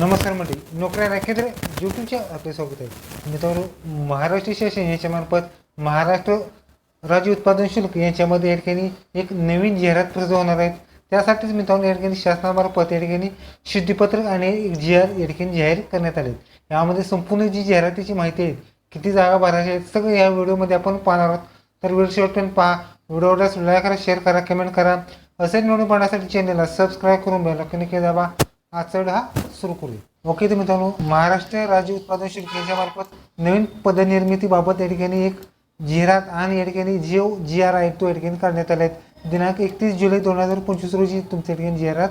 नमस्कार मंडळी. नोकऱ्या राखेंद्र यूट्यूबच्या आपले स्वागत आहे. मित्रांनो महाराष्ट्र शासन याच्यामार्फत महाराष्ट्र राज्य उत्पादन शुल्क यांच्यामध्ये या ठिकाणी एक नवीन जाहिरात प्रसिद्ध होणार आहेत त्यासाठीच मित्रांनो या ठिकाणी शासनामार्फत या ठिकाणी शुद्धीपत्रक आणि एक जी आर या ठिकाणी जाहीर करण्यात आले यामध्ये संपूर्ण जी जाहिरातीची माहिती आहे किती जागा भरायच्या आहेत सगळं या व्हिडिओमध्ये आपण पाहणार आहोत. तर व्हिडिओ शेवटपर्यंत पहा. व्हिडिओला लाईक करा शेअर करा कमेंट करा. असे निवडून पाहण्यासाठी चॅनलला सबस्क्राईब करून बेल नक्की दाबा हा व्हिडिओ हा सुरू करूया. ओके तर मित्रांनो महाराष्ट्र राज्य उत्पादन शुल्क यांच्यामार्फत नवीन पदनिर्मितीबाबत या ठिकाणी एक जाहिरात आणि या ठिकाणी जो जी आर आय तो या ठिकाणी काढण्यात आला आहेत दिनांक एकतीस जुलै दोन हजार पंचवीस रोजी तुमच्या ठिकाणी जाहिरात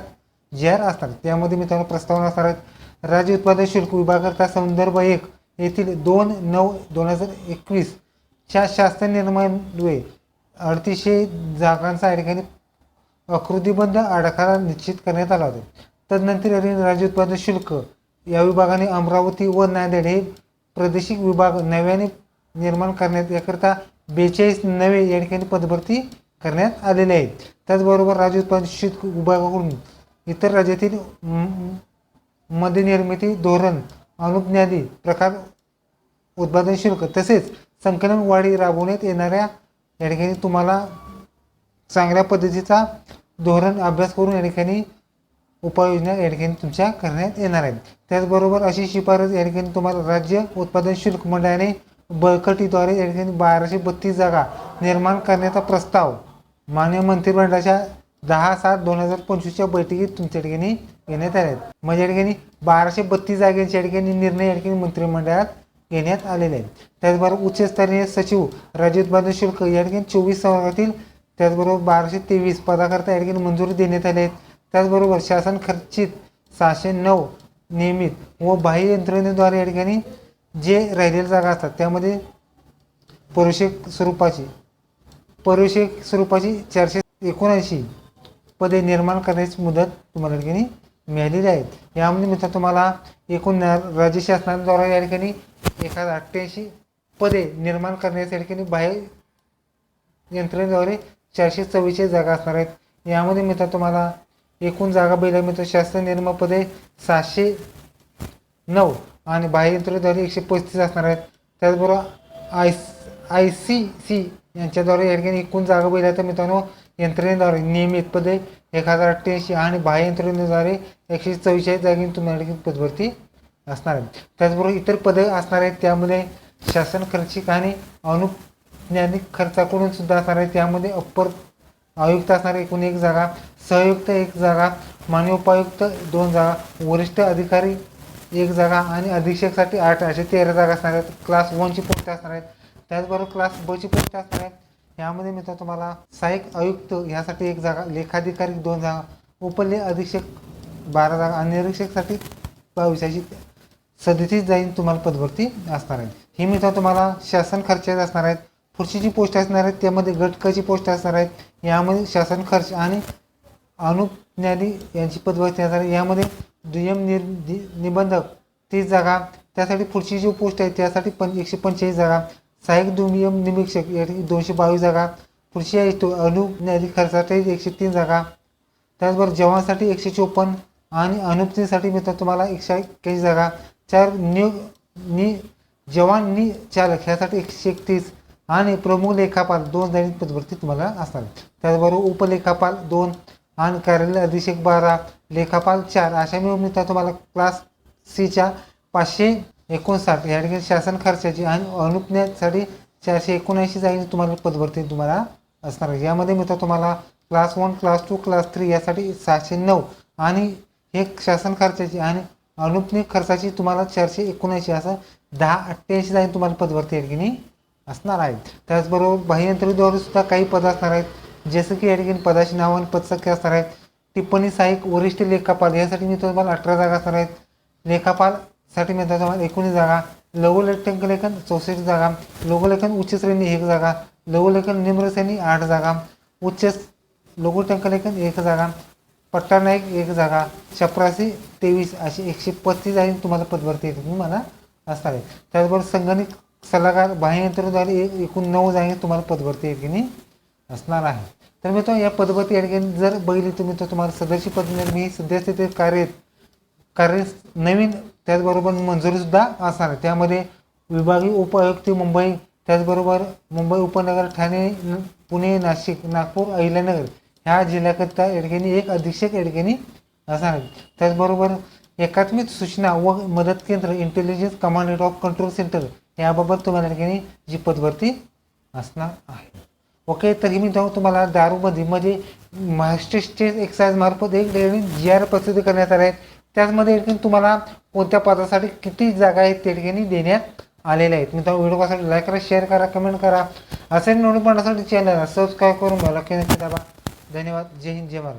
जी आर असणार त्यामध्ये मित्रांनो प्रस्तावना असणार आहेत. राज्य उत्पादन शुल्क विभागाकरता संदर्भ एक येथील दोन नऊ दोन हजार एकवीस च्या शासन निर्णयान्वये अडतीसशे जागांचा या ठिकाणी आकृतीबद्ध आराखडा निश्चित करण्यात आला होता. तदनंतर राज्य उत्पादन शुल्क या विभागाने अमरावती व नांदेड हे प्रादेशिक विभाग नव्याने निर्माण करण्यात याकरता बेचाळीस नवे या ठिकाणी पदभरती करण्यात आलेले आहेत. त्याचबरोबर राज्य उत्पादन शुल्क विभागाकडून इतर राज्यातील म- धोरण अनुज्ञादी प्रकार उत्पादन शुल्क तसेच संकलन वाढी राबवण्यात येणाऱ्या या ठिकाणी तुम्हाला चांगल्या पद्धतीचा धोरण अभ्यास करून या ठिकाणी उपाययोजना या तुमच्या करण्यात येणार आहेत. त्याचबरोबर अशी शिफारस या ठिकाणी तुम्हाला राज्य उत्पादन शुल्क मंडळाने बळकटीद्वारे या ठिकाणी बाराशे बत्तीस जागा निर्माण करण्याचा प्रस्ताव मान्य मंत्रिमंडळाच्या दहा सात दोन हजार पंचवीसच्या बैठकीत तुमच्या ठिकाणी घेण्यात आले आहेत. म्हणजे या ठिकाणी बाराशे बत्तीस जागेच्या ठिकाणी निर्णय या ठिकाणी मंत्रिमंडळात घेण्यात आलेले आहेत. त्याचबरोबर उच्चस्तरीय सचिव राज्य उत्पादन शुल्क या ठिकाणी चोवीस संवर्गातील त्याचबरोबर बाराशे तेवीस पदाकरता या ठिकाणी मंजुरी देण्यात आले आहेत त्याचबरोबर शासन खर्चित सहाशे नऊ नियमित व बाह्य यंत्रणेद्वारे या ठिकाणी जे राहिलेल्या जागा असतात त्यामध्ये परुषेक स्वरूपाची परुषेक स्वरूपाची चारशे एकोणऐंशी पदे निर्माण करण्याची मुदत तुम्हाला या ठिकाणी मिळालेली आहेत. यामध्ये मित्र तुम्हाला एकूण राज्य शासनाद्वारे या ठिकाणी एक हजार अठ्ठ्याऐंशी पदे निर्माण करण्याच्या ठिकाणी बाह्य यंत्रणेद्वारे चारशे चव्वेचाळीस जागा असणार आहेत. यामध्ये मित्र तुम्हाला एकूण जागा बैला मित्र शासन निर्माणपदे सहाशे नऊ आणि बाह्यंत्रणेद्वारे एकशे पस्तीस असणार आहेत. त्याचबरोबर आय आय सी सी यांच्याद्वारे या ठिकाणी एकूण जागा बैला तर मित्रांनो यंत्रणेद्वारे नियमित पदे एक हजार अठ्ठ्याऐंशी आणि बाह्य यंत्रणेद्वारे एकशे चव्वेचाळीस जागी तुम्हाला ठिकाणी पदभरती असणार आहेत. त्याचबरोबर इतर पदे असणार आहेत त्यामध्ये शासन खर्चिक आणि अनुज्ञानिक खर्चाकडून सुद्धा असणार आहे त्यामध्ये अप्पर आयुक्त असणार एकूण एक जागा सहयुक्त एक जागा मानवी उपायुक्त दोन जागा वरिष्ठ अधिकारी एक जागा आणि अधीक्षकसाठी आठ असे तेरा जागा असणार आहेत. क्लास वनची पोस्ट असणार आहेत. त्याचबरोबर क्लास बची पोस्ट असणार आहेत. यामध्ये मित्र तुम्हाला सहाय्यक आयुक्त ह्यासाठी एक जागा लेखाधिकारी दोन जागा उपले अधीक्षक बारा जागा आणि निरीक्षकसाठी बावीस अशी सदतीस जाईन तुम्हाला पदभरती असणार आहेत. ही मित्र तुम्हाला शासन खर्चाचे असणार आहेत. पुढची जी पोस्ट असणार आहेत त्यामध्ये गटकाची पोस्ट असणार आहेत. यामध्ये शासन खर्च आणि अनुज्ञानी यांची पदभरती असणार आहे. यामध्ये दुय्यम निर निबंधक तीस जागा त्यासाठी पुढची जी पोस्ट आहे त्यासाठी पण एकशे पंचेचाळीस जागा. सहाय्यक दुय्यम निरीक्षक दोनशे बावीस जागा. पुढची आहे तो अनुज्ञानी खर्चासाठी एकशे तीन जागा. त्याचबरोबर जवानसाठी एकशे चोपन्न आणि अनुपतीसाठी मित्र तुम्हाला एकशे एक्क्याऐंशी जागा. चार नियोग नि जवान नि चालक ह्यासाठी एकशे एकतीस. आणि प्रमुख लेखापाल दोन दैनिक पदभरती तुम्हाला असणार त्याचबरोबर उपलेखापाल दोन आणि कार्यालय अधीक्षक बारा लेखापाल चार. अशा मिळून मिळतात तुम्हाला क्लास सीच्या पाचशे एकोणसाठ या ठिकाणी शासन खर्चाची आणि अनुज्ञासाठी चारशे एकोणऐंशी जाईल तुम्हाला पदभरती तुम्हाला असणार आहे यामध्ये मित्र तुम्हाला class one class two class three यासाठी सहाशे नऊ आणि हे शासन खर्चाची आणि अनुज्ञ खर्चाची तुम्हाला चारशे एकोणऐंशी असं दहा अठ्ठ्याऐंशी जाईल तुम्हाला पदभरती या ठिकाणी असणार आहे त्याचबरोबर बाह्यंत्रीद्वारे सुद्धा काही पद असणार आहेत. जसं की या ठिकाणी पदाची नावं आणि पदसंख्या असणार आहेत. टिप्पणी सहाय्यक वरिष्ठ लेखापाल यासाठी मी तुम्हाला अठरा जागा असणार आहेत. लेखापालसाठी मी तुम्हाला एकोणीस जागा. लघुलेखन चौसष्ट जागा. लघुलेखन उच्च श्रेणी एक जागा. लघुलेखन निम्रश्रेणी आठ जागा. उच्च लघुटंकलेखन एक जागा. पट्टानायक एक जागा. चपरासी तेवीस अशी एकशे पस्तीस जागी तुम्हाला पदभरती येते तुम्हाला असणार आहे त्याचबरोबर संगणक सल्लागार बाह्ययंत्रद्वारे एक एकूण नऊ जागे तुम्हाला पदभरती या ठिकाणी असणार आहे. तर मी तो या पदभरती या ठिकाणी जर बघितली तुम्ही तर तुम्हाला सदरची पद म्हणजे मी सध्याचे कार्य कार्य नवीन त्याचबरोबर मंजुरीसुद्धा असणार आहे. त्यामध्ये विभागीय उपायुक्त मुंबई त्याचबरोबर मुंबई उपनगर ठाणे पुणे नाशिक नागपूर अहिल्यानगर ह्या जिल्ह्याकरिता या ठिकाणी एक अधीक्षक या ठिकाणी असणार आहे त्याचबरोबर एकात्मिक सूचना व मदत केंद्र intelligence command of control centre याबाबत तुम्हाला ठिकाणी जी पदभरती असणार आहे. ओके तर मी जाऊ तुम्हाला दारूमध्ये म्हणजे महाराष्ट्र स्टेट एक्साईज मार्फत एक जी आर प्रसिद्ध करण्यात आले आहेत त्याचमध्ये तुम्हाला कोणत्या पदासाठी किती जागा आहेत त्या ठिकाणी देण्यात आलेल्या आहेत. मी व्हिडिओ पासाठी लाईक करा शेअर करा कमेंट करा. असेल नोटिफिकेशनसाठी चॅनल सबस्क्राईब करून घ्या दाबा. धन्यवाद. जय हिंद जय महाराज